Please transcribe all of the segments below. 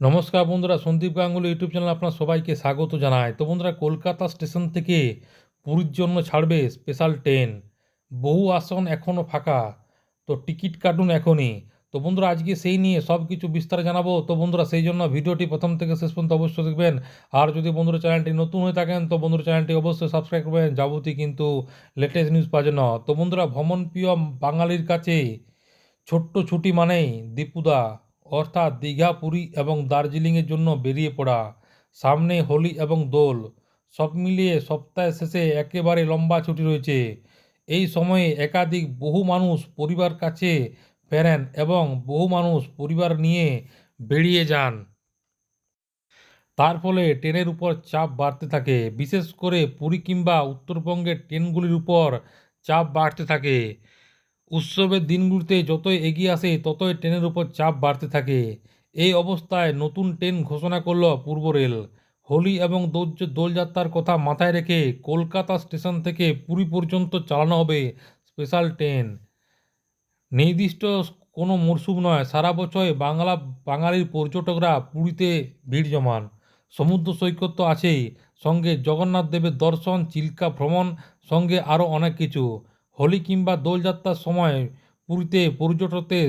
নমস্কার বন্ধুরা, Sandeep Ganguly YouTube channel আপনার সবাইকে স্বাগত জানায় তো বন্ধুরা, কলকাতা স্টেশন থেকে পুরীর জন্য ছাড়বে স্পেশাল ট্রেন বহু আসন এখনও ফাঁকা, তো টিকিট কাটুন এখনই। তো বন্ধুরা, আজকে সেই নিয়ে সব কিছু বিস্তারে জানাব। তো বন্ধুরা, সেই জন্য ভিডিওটি প্রথম থেকে শেষ পর্যন্ত অবশ্যই দেখবেন। আর যদি বন্ধুরা চ্যানেলটি নতুন হয়ে থাকেন, তো বন্ধুরা চ্যানেলটি অবশ্যই সাবস্ক্রাইব করবেন, যাবতীয় কিন্তু লেটেস্ট নিউজ পাওয়ার জন্য। তো বন্ধুরা, ভ্রমণ প্রিয় বাঙালির কাছে ছোট্ট ছুটি মানেই দীপুদা। অর্থাৎ দীঘা, পুরী এবং দার্জিলিংয়ের জন্য বেরিয়ে পড়া, সামনে হোলি এবং দোল, সব মিলিয়ে সপ্তাহের শেষে একেবারে লম্বা ছুটি রয়েছে। এই সময়ে একাধিক বহু মানুষ পরিবার কাছে ফেরেন এবং বহু মানুষ পরিবার নিয়ে বেরিয়ে যান। তার ফলে ট্রেনের উপর চাপ বাড়তে থাকে। বিশেষ করে পুরী কিংবা উত্তরবঙ্গের ট্রেনগুলির উপর চাপ বাড়তে থাকে। উৎসবের দিনগুলিতে যতই এগিয়ে আসে, ততই ট্রেনের উপর চাপ বাড়তে থাকে। এই অবস্থায় নতুন ট্রেন ঘোষণা করল পূর্ব রেল। হোলি এবং দৌল- দোলযাত্রার কথা মাথায় রেখে কলকাতা স্টেশন থেকে পুরী পর্যন্ত চালানো হবে স্পেশাল ট্রেন। নির্দিষ্ট কোনো মরশুম নয়, সারা বছর বাংলা, বাঙালির পর্যটকরা পুরীতে ভিড় জমান। সমুদ্র সৈকত তো আছেই, সঙ্গে জগন্নাথ দেবের দর্শন, চিল্কা ভ্রমণ, সঙ্গে আরও অনেক কিছু। হোলি কিংবা দোলযাত্রার সময় পুরীতে পর্যটকদের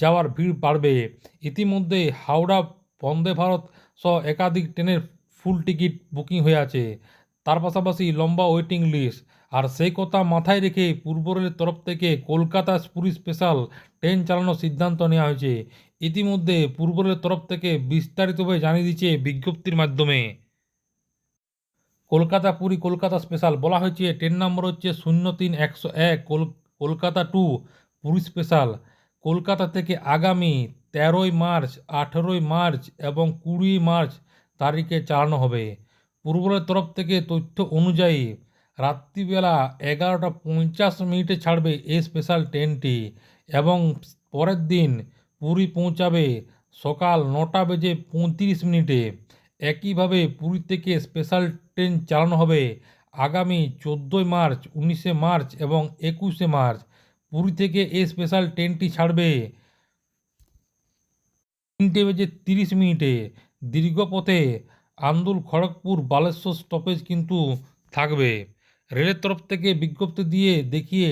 যাওয়ার ভিড় বাড়বে। ইতিমধ্যে হাওড়া, বন্দে ভারত সহ একাধিক ট্রেনের ফুল টিকিট বুকিং হয়ে আছে। তার পাশাপাশি লম্বা ওয়েটিং লিস্ট। আর সেই কথা মাথায় রেখে পূর্ব রেলের তরফ থেকে কলকাতা পুরী স্পেশাল ট্রেন চালানোর সিদ্ধান্ত নেওয়া হয়েছে। ইতিমধ্যে পূর্ব রেলের তরফ থেকে বিস্তারিতভাবে জানিয়ে দিচ্ছে বিজ্ঞপ্তির মাধ্যমে। কলকাতা পুরী কলকাতা স্পেশাল বলা হয়েছে। ট্রেন নম্বর হচ্ছে শূন্য তিন একশো এক কলকাতা টু পুরী স্পেশাল কলকাতা থেকে আগামী তেরোই মার্চ, আঠেরোই মার্চ এবং কুড়ি মার্চ তারিখে চালানো হবে। পূর্বের তরফ থেকে তথ্য অনুযায়ী রাত্রিবেলা এগারোটা পঞ্চাশ মিনিটে ছাড়বে এই স্পেশাল ট্রেনটি এবং পরের দিন পুরী পৌঁছাবে সকাল নটা বেজে পঁয়ত্রিশ মিনিটে। একইভাবে পুরী থেকে স্পেশাল ট্রেন চালানো হবে আগামী চোদ্দোই মার্চ, উনিশে মার্চ এবং একুশে মার্চ। পুরী থেকে এই স্পেশাল ট্রেনটি ছাড়বে তিনটে বেজে তিরিশ মিনিটে। দীর্ঘ পথে আন্দুল খড়গপুর বালেশ্বর স্টপেজ কিন্তু থাকবে। রেলের তরফ থেকে বিজ্ঞপ্তি দিয়ে দেখিয়ে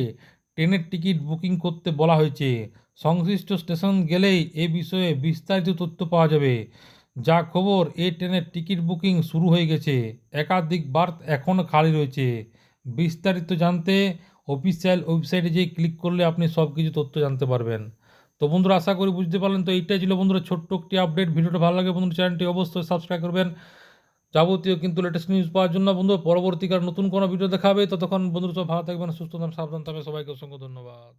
ট্রেনের টিকিট বুকিং করতে বলা হয়েছে। সংশ্লিষ্ট স্টেশন গেলেই এ বিষয়ে বিস্তারিত তথ্য পাওয়া যাবে। যা খবর, এই ট্রেনের টিকিট বুকিং শুরু হয়ে গেছে। একাধিক বার্থ এখনও খালি রয়েছে। বিস্তারিত জানতে অফিসিয়াল ওয়েবসাইটে যেয়ে ক্লিক করলে আপনি সব কিছু তথ্য জানতে পারবেন। তো বন্ধুরা, আশা করি বুঝতে পারলেন। তো এইটাই ছিল বন্ধুরা ছোট্ট একটি আপডেট। ভিডিওটা ভালো লাগে বন্ধুরা চ্যানেলটি অবশ্যই সাবস্ক্রাইব করবেন। যাবতীয় কিন্তু লেটেস্ট নিউজ পাওয়ার জন্য বন্ধু পরবর্তীকার নতুন কোনো ভিডিও দেখাবে। ততক্ষণ বন্ধুরা সব ভালো থাকবেন, সুস্থ থাকবেন, সাবধান থাকবেন। সবাইকে অসংখ্য ধন্যবাদ।